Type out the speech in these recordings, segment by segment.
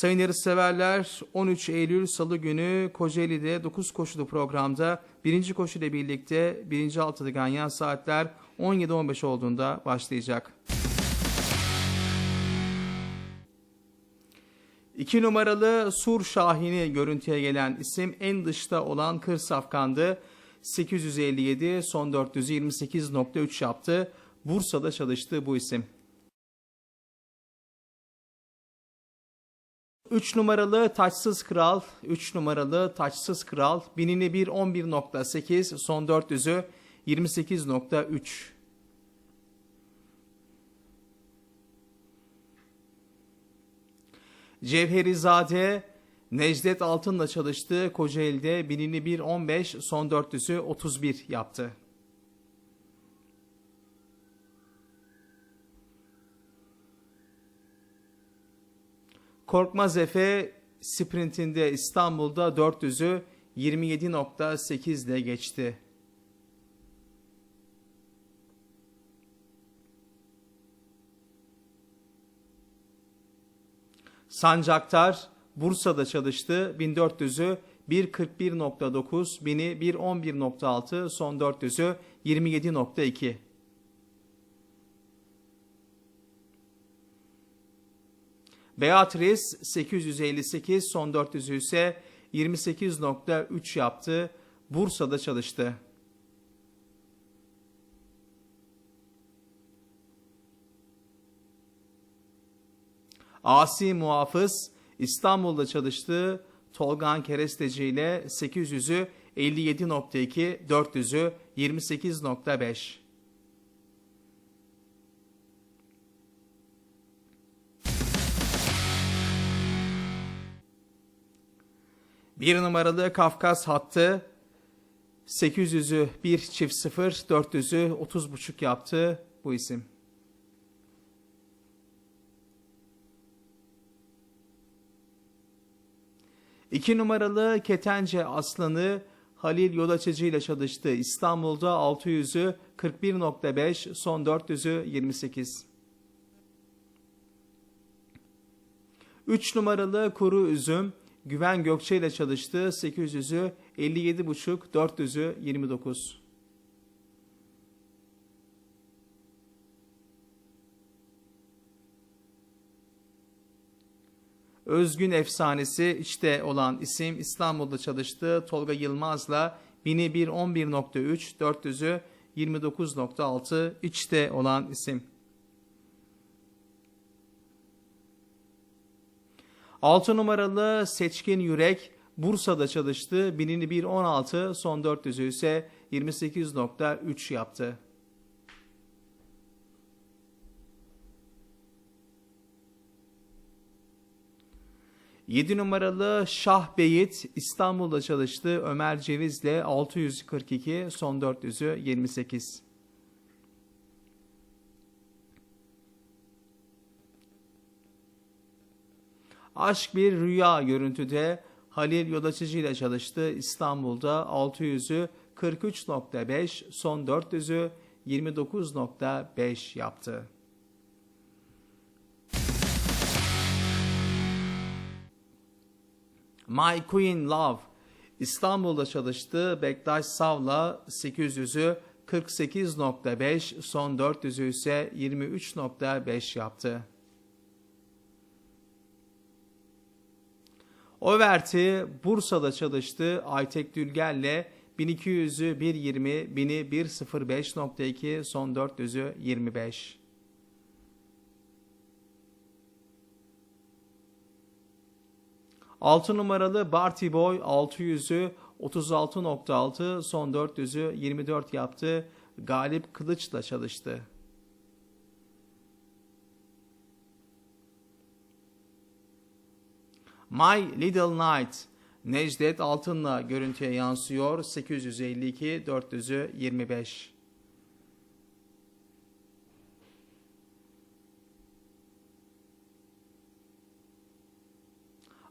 Sayın yarışseverler 13 Eylül Salı günü Kocaeli'de 9 koşulu programda birinci koşu ile birlikte birinci altıda ganyan saatler 17-15 olduğunda başlayacak. 2 numaralı Sur Şahin'i görüntüye gelen isim en dışta olan Kır Safkan'dı. 857 son 428.3 yaptı. Bursa'da çalıştı bu isim. 3 numaralı Taçsız Kral, 3 numaralı Taçsız Kral, binini 1 11.8, son 400'ü 28.3. Cevherizade Necdet Altın'la çalıştı. Kocaeli'de binini 1 15, son 400'ü 31 yaptı. Korkmaz Efe sprintinde İstanbul'da 400'ü 27.8 ile geçti. Sancaktar Bursa'da çalıştı. 1400'ü 1.41.9, 1000'i 1.11.6, son 400'ü 27.2. Beatrice 858 son 400'ü ise 28.3 yaptı. Bursa'da çalıştı. Asi Muhafız İstanbul'da çalıştı. Tolgan Keresteci ile 800'ü 57.2, 400'ü 28.5. Bir numaralı Kafkas hattı 800'ü 1 çift 0, 400'ü 30.5 yaptı bu isim. İki numaralı Ketence Aslanı Halil Yolaçıcı ile çalıştı. İstanbul'da 600'ü 41.5, son 400'ü 28. 3 numaralı Kuru Üzüm Güven Gökçe ile çalıştı. 800'ü 57.5, 400'ü 29. Özgün efsanesi işte olan isim İstanbul'da çalıştı. Tolga Yılmaz'la 1000'i 1 11.3, 400'ü 29.6 içte olan isim. 6 numaralı Seçkin Yürek Bursa'da çalıştı. Binini 1.16 son 400'ü ise 28.3 yaptı. Yedi numaralı Şah Beyit İstanbul'da çalıştı. Ömer Ceviz'le 642 son 400'ü 28. Aşk bir rüya görüntüde Halil Yolaçıcı ile çalıştı. İstanbul'da 600'ü 43.5, son 400'ü 29.5 yaptı. My Queen Love İstanbul'da çalıştı. Bektaş Sav'la 800'ü 48.5, son 400'ü ise 23.5 yaptı. Overti Bursa'da çalıştı. Aytek Dülger'le 1200'ü 1.20, 1000'i 1.05.2, son 400'ü 25. Altı numaralı Barty Boy 600'ü 36.6, son 400'ü 24 yaptı. Galip Kılıç'la çalıştı. My Little Night Necdet Altın'la görüntüye yansıyor. 852 400'ü 25.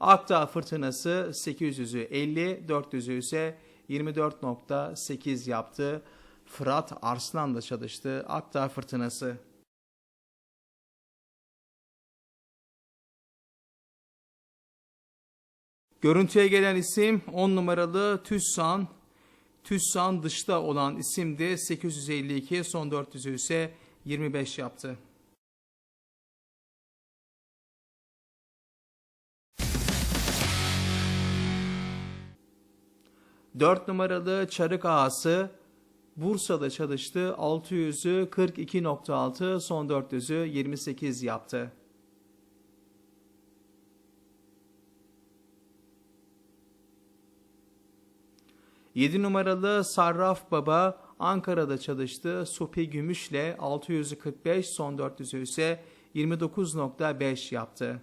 Akdağ fırtınası 800'ü 50, 400'ü ise 24.8 yaptı. Fırat Arslan'la çalıştı. Akdağ fırtınası Görüntüye gelen isim 10 numaralı Tüssan. Tüssan dışta olan isimdi 852 son 400'ü ise 25 yaptı. Dört numaralı Çarık Ağası Bursa'da çalıştı. 600'ü 42.6 son 400'ü 28 yaptı. 7 numaralı Sarraf Baba Ankara'da çalıştı. Supi Gümüş'le 645 son 400'ü ise 29.5 yaptı.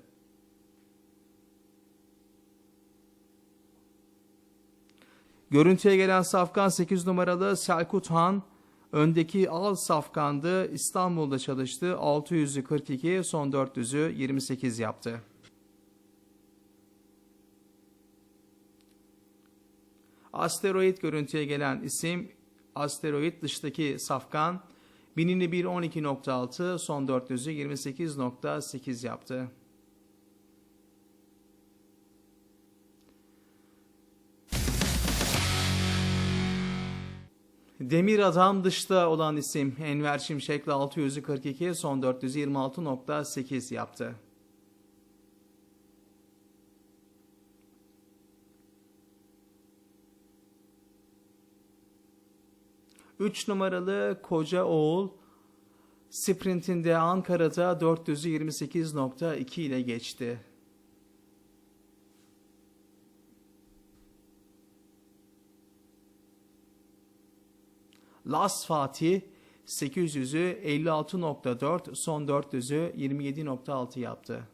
Görüntüye gelen safkan 8 numaralı Selkut Han öndeki al safkandı. İstanbul'da çalıştı. 600'ü 42 son 400'ü 28 yaptı. Asteroid görüntüye gelen isim asteroid dıştaki safkan binini 1.12.6 son 400'ü 28.8 yaptı. Demir Adam dışta olan isim Enver Şimşek'le 600'ü 42 son 400'ü 26.8 yaptı. Üç numaralı Koca Oğul sprintinde Ankara'da 400'ü 28.2 ile geçti. Las Fatih 800'ü 56.4 son 400'ü 27.6 yaptı.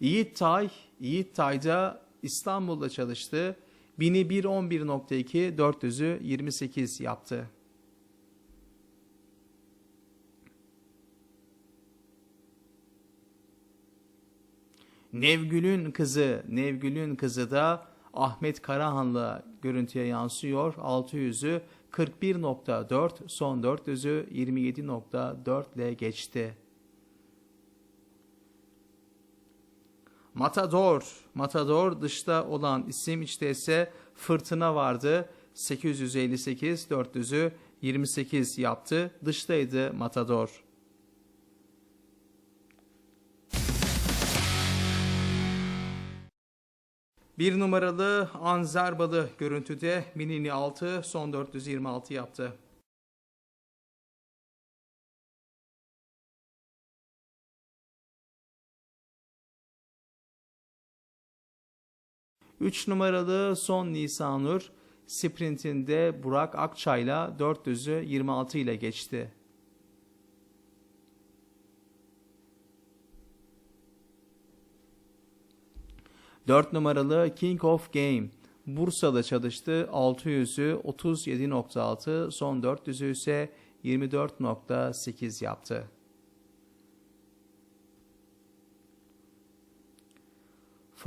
Yiğit Tay, Yiğit Tay'da İstanbul'da çalıştı. 1000'i 1.11.2, 400'ü 28 yaptı. Nevgül'ün kızı, Nevgül'ün kızı da Ahmet Karahan'la görüntüye yansıyor. 600'ü 41.4, son 400'ü 27.4 ile geçti. Matador, Matador dışta olan isim içte ise Fırtına vardı. 858, 400'ü 28 yaptı. Dıştaydı Matador. Bir numaralı Anzerbalı görüntüde Minini 6 son 426 yaptı. 3 numaralı Son Nisanur sprintinde Burak Akçay'la 400'ü 26 ile geçti. Dört numaralı King of Game Bursa'da çalıştı. 600'ü 37.6 son 400'ü ise 24.8 yaptı.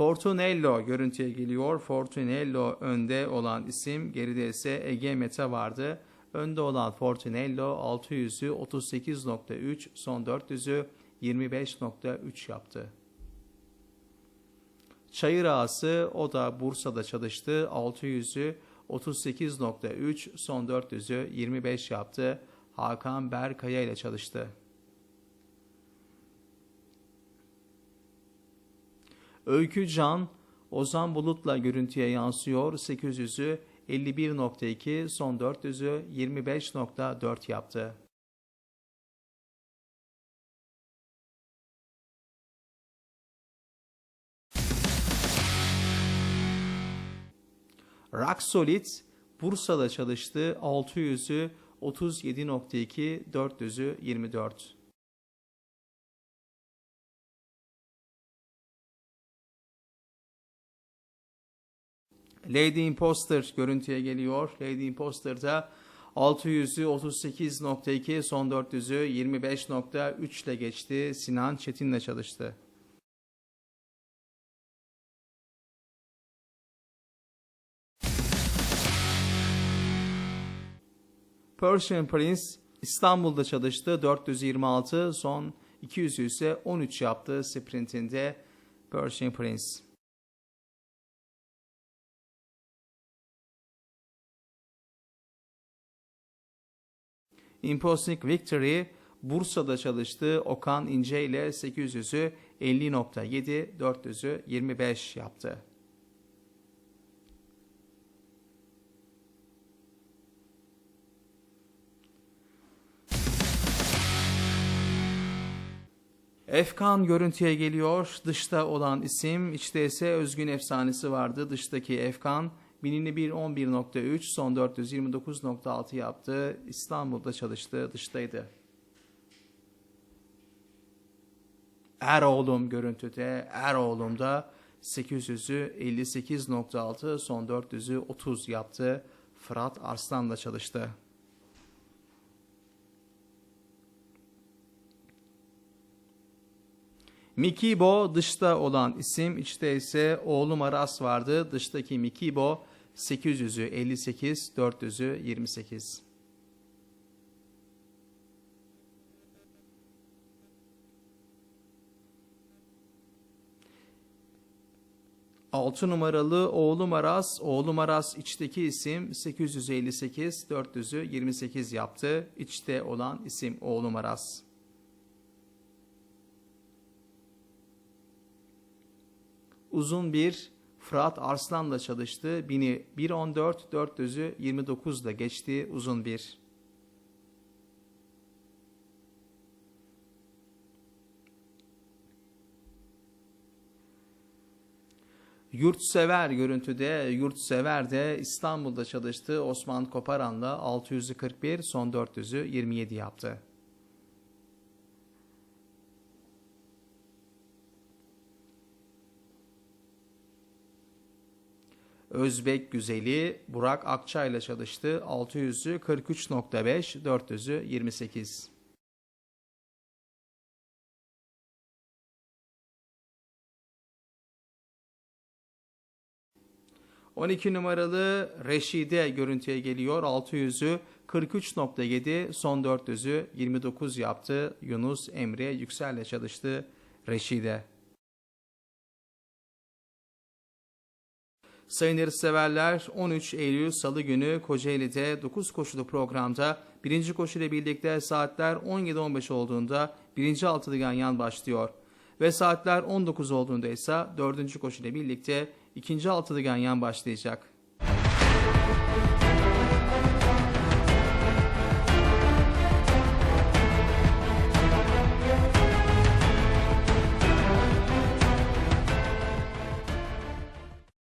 Fortunello görüntüye geliyor. Fortunello önde olan isim, geride ise Ege Mete vardı. Önde olan Fortunello 600'ü 38.3, son 400'ü 25.3 yaptı. Çayır Ağası o da Bursa'da çalıştı. 600'ü 38.3, son 400'ü 25 yaptı. Hakan Berkaya ile çalıştı. Öykü Can, Ozan Bulut'la görüntüye yansıyor. 800'ü 51.2, son 400'ü 25.4 yaptı. Rock Solid Bursa'da çalıştı. 600'ü 37.2, 400'ü 24. Lady Imposter görüntüye geliyor. Lady Imposter'da 600'ü 38.2 son 400'ü 25.3 ile geçti. Sinan Çetin'le çalıştı. Persian Prince İstanbul'da çalıştı 426 son 200 ise 13 yaptı sprintinde Pershing Prince. Imposing Victory Bursa'da çalıştı. Okan İnce ile 800'ü 50.7, 400'ü 25 yaptı. Efkan görüntüye geliyor. Dışta olan isim, içte ise özgün efsanesi vardı. Dıştaki Efkan, binini bir 11.3, son 429.6 yaptı. İstanbul'da çalıştı, dıştaydı. Eroğlum görüntüde, Eroğlum'da 800'ü 58.6, son 400'ü 30 yaptı. Fırat Arslan'la çalıştı. Mikibo dışta olan isim, içte ise oğlum Aras vardı. Dıştaki Mikibo 800'ü 58, 400'ü 28. Altı numaralı oğlum Aras, oğlum Aras içteki isim 858, 400'ü 28 yaptı. İçte olan isim oğlum Aras. uzun bir Fırat Arslan'la çalıştı. Bini 1.14, 400'ü 29'da geçti uzun bir. Yurtsever görüntüde, Yurtsever de İstanbul'da çalıştı. Osman Koparan'la 641, son 400'ü 27 yaptı. Özbek güzeli Burak Akça ile çalıştı. 600'ü 43.5, 400'ü 28. ...12 numaralı Reşide görüntüye geliyor. 600'ü 43.7, son 400'ü 29 yaptı. Yunus Emre Yüksel'le çalıştı Reşide. Sayın yarışseverler 13 Eylül Salı günü Kocaeli'de 9 koşulu programda birinci koşu ile birlikte saatler 17.15 olduğunda birinci altılı ganyan başlıyor. Ve saatler 19 olduğunda ise dördüncü koşu ile birlikte ikinci altılı ganyan başlayacak.